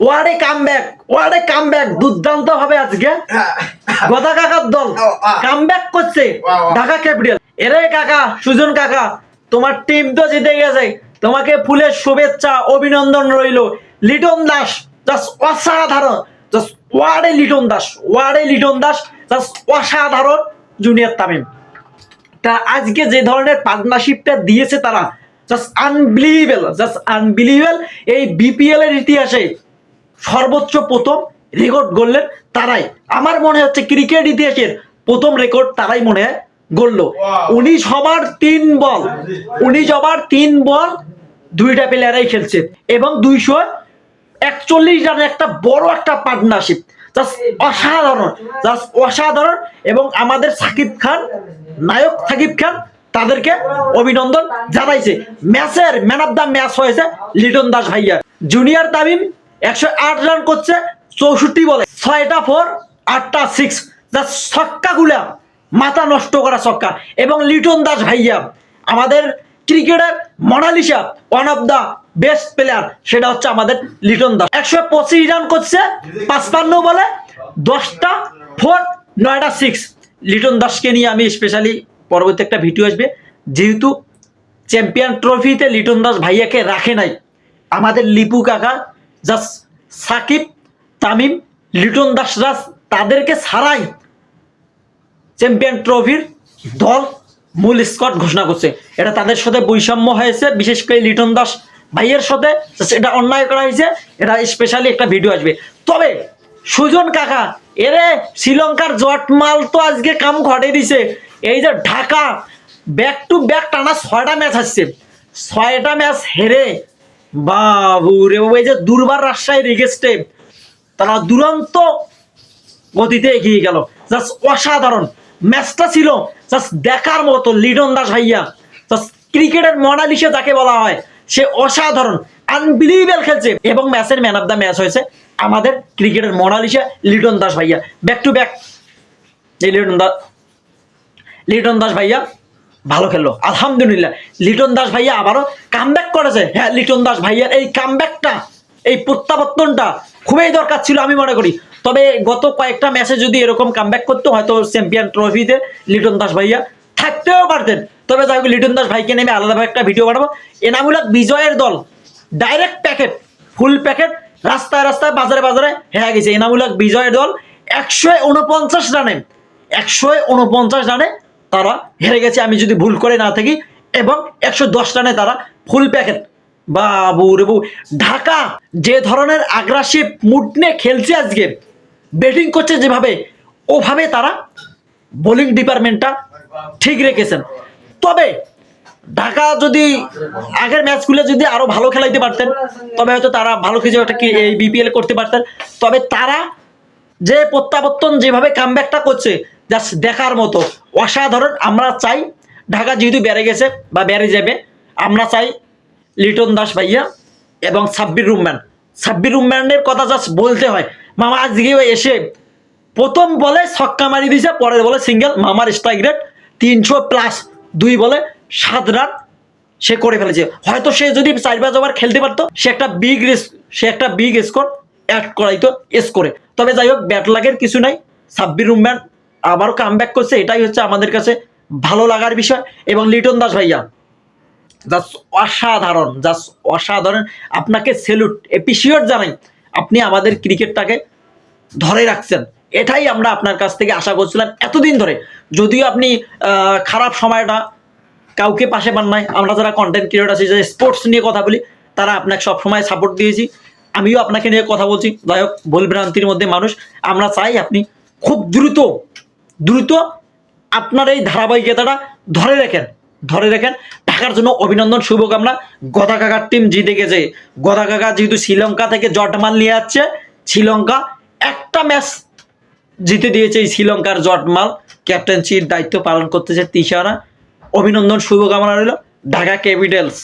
ওয়ারে come back ওয়ারে come back দুর্দান্ত হবে আজকে। গদা কাকার দল কাম ব্যাক করছে। ঢাকা ক্যাপিটাল। এরে কাকা সুজন কাকা তোমার টিম তো জিতে গেছে। তোমাকে ফুলের শুভেচ্ছা অভিনন্দন রইল। লিটন দাস জাস্ট অসাধারণ। জাস্ট ওয়ার্ডে লিটন দাস ওয়ার্ডে লিটন দাস জাস্ট অসাধারণ জুনিয়র তামিম। তা আজকে যে ধরনের পার্টনারশিপটা দিয়েছে তারা জাস্ট আনবিলিভেবল জাস্ট আনবিলিভেবল এই বিপিএল এর ইতিহাসে। সর্বোচ্চ প্রথম রেকর্ড গড়লেন তারাই। আমার মনে হচ্ছে ক্রিকেট ইতিহাসের প্রথম রেকর্ড তারাই মনে হয় গড়ল. উনিশ ওভার তিন বল উনিশ ওভার তিন বল দুইটা প্লেয়ারাই খেলছে এবং দুইশো একচল্লিশ রানের একটা বড় একটা পার্টনারশিপ জাস্ট অসাধারণ জাস্ট অসাধারণ এবং আমাদের সাকিব খান নায়ক সাকিব খান তাদেরকে অভিনন্দন জানাইছে। ম্যাচের ম্যান অফ দ্য ম্যাচ হয়েছে লিটন দাস ভাইয়া। জুনিয়র তামিম একশো আট রান করছে, চৌষট্টি বলে। ছয়টা ফোর আটটা সিক্স জাস্ট ছক্কাগুলা মাথা নষ্ট করা ছক্কা। এবং লিটন দাস ভাইয়া, আমাদের ক্রিকেটের Mona Lisa one of the best player সেটা হচ্ছে আমাদের লিটন দাস। একশো পঁচিশ রান করছে, পাঁচপান্ন বলে, দশটা ফোর নয়টা সিক্স লিটন দাসকে নিয়ে আমি স্পেশালি পরবর্তী একটা ভিডিও আসবে। যেহেতু চ্যাম্পিয়ন ট্রফিতে লিটন দাস ভাইয়াকে রাখে নাই, আমাদের লিপু কাকা জাস্ট সাকিব, তামিম, লিটন দাস রাজ তাদেরকে ছাড়াই চ্যাম্পিয়ন ট্রফির দল মূল স্কট ঘোষণা করছে। এটা তাদের সাথে বৈষম্য হয়েছে, বিশেষ করে লিটন দাস ভাইয়ের সাথে। এটা অন্যায় করা হয়েছে, এটা স্পেশালি একটা ভিডিও আসবে। তবে সুজন কাকা, এরে শ্রীলঙ্কার জটমাল তো আজকে কাম ঘটে দিছে। এই যে ঢাকা ব্যাক টু ব্যাক টানা ছয়টা ম্যাচ আসছে। ছয়টা ম্যাচ হেরে বাবু রে যে দুর্বার রাজশাহী রিগেস্টে তারা দুরন্ত গতিতে এগিয়ে গেল। জাস্ট অসাধারণ। ম্যাচটা ছিল জাস্ট দেখার মতো, লিটন দাস ভাইয়া। জাস্ট ক্রিকেটের মনালিসা যাকে বলা হয়। সে অসাধারণ আনবিলিভেবল খেলছে। এবং ম্যাচের ম্যান অফ দ্য ম্যাচ হয়েছে আমাদের ক্রিকেটের মনালিসা লিটন দাস ভাইয়া। Back to back Liton Das Liton Das ভাইয়া ভালো খেললো। আলহামদুলিল্লাহ। লিটন দাস ভাইয়া আবারও কামব্যাক করেছে। হ্যাঁ লিটন দাস ভাইয়ার এই কামব্যাকটা এই প্রত্যাবর্তনটা খুবই দরকার ছিল আমি মনে করি। তবে গত কয়েকটা ম্যাচে যদি এরকম কামব্যাক করতো, হয়তো চ্যাম্পিয়ন ট্রফিতে লিটন দাস ভাইয়া থাকতেও পারতেন। তবে যাই হোক, লিটন দাস ভাইকে নেমে আলাদাভাবে একটা ভিডিও বানাবো। এনামূলক বিজয়ের দল ডাইরেক্ট প্যাকেট ফুল প্যাকেট রাস্তায় রাস্তায়, বাজারে বাজারে হ্যাঁ গেছে। এনামূলক বিজয়ের দল একশো উনপঞ্চাশ রানে, একশো উনপঞ্চাশ রানে তারা হেরে গেছে, আমি যদি ভুল করে না থাকি, এবং একশো দশ রানে তারা ফুল প্যাকেট বাবু রে ঢাকা যে ধরনের আগ্রাসিভ মুড নিয়ে খেলছে আজকে ব্যাটিং করছে যেভাবে, ওভাবে তারা বোলিং ডিপার্টমেন্টটা ঠিক রেখেছেন। তবে ঢাকা যদি আগের ম্যাচগুলো যদি আরও ভালো খেলাইতে পারতেন, তবে হয়তো তারা ভালো কিছু একটা কি এই বিপিএল করতে পারতেন। তবে তারা যে প্রত্যাবর্তন যেভাবে কামব্যাকটা করছে জাস্ট দেখার মতো অসাধারণ, আমরা চাই ঢাকা যেহেতু বেড়ে গেছে বা বেড়ে যাবে, আমরা চাই লিটন দাস ভাইয়া এবং সাব্বির রুম্যান। সাব্বির রুম্যানের কথা জাস্ট বলতে হয়। মামা আজকে এসে প্রথম বলে ছক্কা মারি দিয়েছে, পরের বলে সিঙ্গেল মামার স্ট্রাইক রেট তিনশো প্লাস দুই বলে সাত রান সে করে ফেলেছে। হয়তো সে যদি চার পাঁচ ওভার খেলতে পারতো, সে একটা বিগ রিস্ক সে একটা বিগ স্কোর অ্যাড করাইতো স্কোরে তবে যাই হোক ব্যাট লাগের কিছু নাই। সাব্বির রুম্যান আবারও কাম করছে, এটাই হচ্ছে আমাদের কাছে ভালো লাগার বিষয়। এবং লিটন দাস ভাইয়া জাস্ট অসাধারণ জাস্ট অসাধারণ। আপনাকে সেলুট এপিসিয়েট জানাই, আপনি আমাদের ক্রিকেটটাকে ধরে রাখছেন। এটাই আমরা আপনার কাছ থেকে আশা করছিলাম এতদিন ধরে। যদিও আপনি খারাপ সময়টা কাউকে পাশে পান নাই, আমরা যারা কন্টেন্ট ক্রিয়েট আছি, যে স্পোর্টস নিয়ে কথা বলি, তারা আপনাকে সবসময় সাপোর্ট দিয়েছি। আমিও আপনাকে নিয়ে কথা বলছি। যাই হোক ভুলভ্রান্তির মধ্যে মানুষ। আমরা চাই আপনি খুব দ্রুত দ্রুত আপনার এই ধারাবাহিকতাটা ধরে রাখেন ধরে রাখেন। ঢাকার জন্য অভিনন্দন, শুভকামনা। গদা কাকার টিম জিতে গেছে গদা কাকা যেহেতু শ্রীলঙ্কা থেকে জটমাল নিয়ে যাচ্ছে শ্রীলঙ্কা একটা ম্যাচ জিতে দিয়েছে এই শ্রীলঙ্কার জটমাল ক্যাপ্টেন্সির দায়িত্ব পালন করতেছে তিশারা। অভিনন্দন, শুভকামনা রইল। ঢাকা ক্যাপিটালস